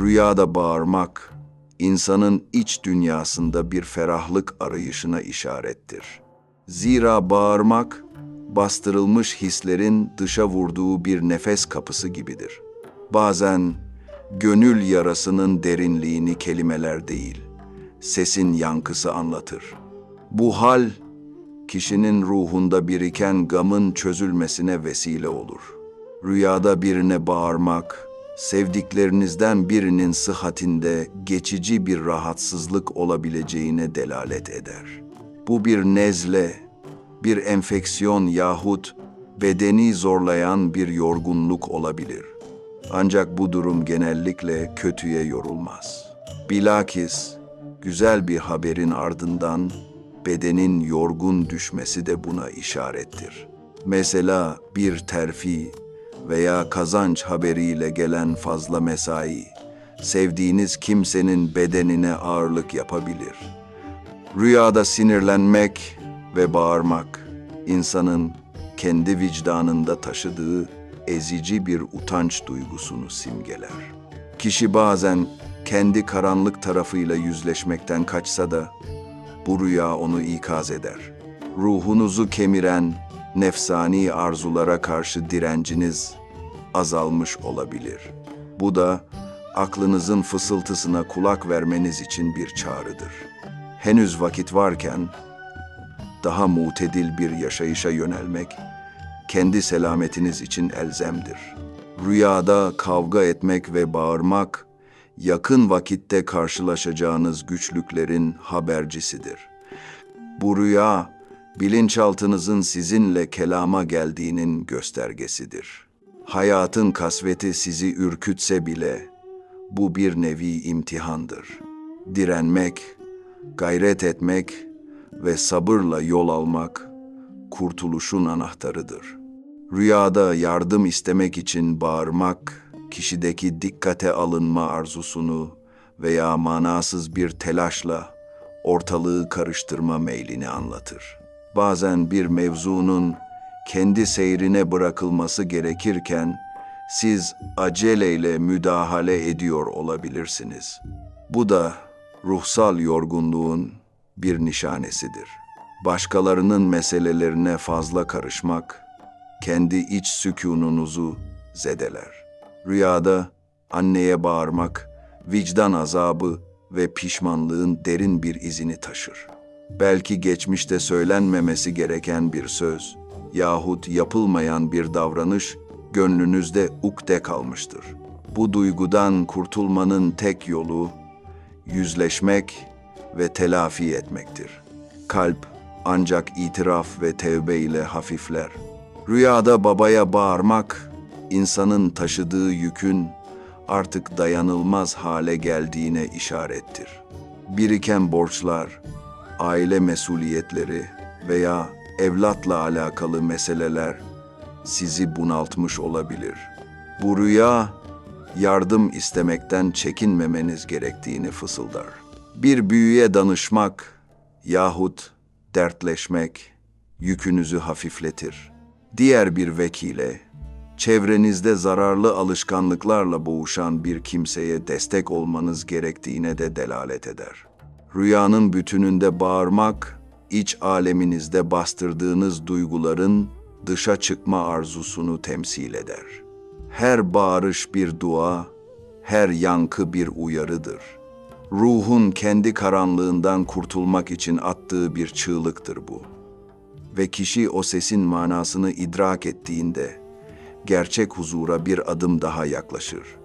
Rüyada bağırmak, insanın iç dünyasında bir ferahlık arayışına işarettir. Zira bağırmak, bastırılmış hislerin dışa vurduğu bir nefes kapısı gibidir. Bazen gönül yarasının derinliğini kelimeler değil, sesin yankısı anlatır. Bu hal, kişinin ruhunda biriken gamın çözülmesine vesile olur. Rüyada birine bağırmak, sevdiklerinizden birinin sıhhatinde geçici bir rahatsızlık olabileceğine delalet eder. Bu bir nezle, bir enfeksiyon yahut bedeni zorlayan bir yorgunluk olabilir. Ancak bu durum genellikle kötüye yorulmaz. Bilakis güzel bir haberin ardından bedenin yorgun düşmesi de buna işarettir. Mesela bir terfi veya kazanç haberiyle gelen fazla mesai, sevdiğiniz kimsenin bedenine ağırlık yapabilir. Rüyada sinirlenmek ve bağırmak, insanın kendi vicdanında taşıdığı ezici bir utanç duygusunu simgeler. Kişi bazen kendi karanlık tarafıyla yüzleşmekten kaçsa da bu rüya onu ikaz eder. Ruhunuzu kemiren nefsani arzulara karşı direnciniz azalmış olabilir. Bu da aklınızın fısıltısına kulak vermeniz için bir çağrıdır. Henüz vakit varken daha mutedil bir yaşayışa yönelmek kendi selametiniz için elzemdir. Rüyada kavga etmek ve bağırmak yakın vakitte karşılaşacağınız güçlüklerin habercisidir. Bu rüya bilinçaltınızın sizinle kelama geldiğinin göstergesidir. Hayatın kasveti sizi ürkütse bile bu bir nevi imtihandır. Direnmek, gayret etmek ve sabırla yol almak kurtuluşun anahtarıdır. Rüyada yardım istemek için bağırmak, kişideki dikkate alınma arzusunu veya manasız bir telaşla ortalığı karıştırma meylini anlatır. Bazen bir mevzunun kendi seyrine bırakılması gerekirken siz aceleyle müdahale ediyor olabilirsiniz. Bu da ruhsal yorgunluğun bir nişanesidir. Başkalarının meselelerine fazla karışmak, kendi iç sükununuzu zedeler. Rüyada anneye bağırmak, vicdan azabı ve pişmanlığın derin bir izini taşır. Belki geçmişte söylenmemesi gereken bir söz yahut yapılmayan bir davranış gönlünüzde ukde kalmıştır. Bu duygudan kurtulmanın tek yolu yüzleşmek ve telafi etmektir. Kalp ancak itiraf ve tevbe ile hafifler. Rüyada babaya bağırmak, insanın taşıdığı yükün artık dayanılmaz hale geldiğine işarettir. Biriken borçlar, aile mesuliyetleri veya evlatla alakalı meseleler sizi bunaltmış olabilir. Bu rüya yardım istemekten çekinmemeniz gerektiğini fısıldar. Bir büyüye danışmak yahut dertleşmek yükünüzü hafifletir. Diğer bir vekile, çevrenizde zararlı alışkanlıklarla boğuşan bir kimseye destek olmanız gerektiğine de delalet eder. Rüyanın bütününde bağırmak, iç aleminizde bastırdığınız duyguların dışa çıkma arzusunu temsil eder. Her bağırış bir dua, her yankı bir uyarıdır. Ruhun kendi karanlığından kurtulmak için attığı bir çığlıktır bu. Ve kişi o sesin manasını idrak ettiğinde gerçek huzura bir adım daha yaklaşır.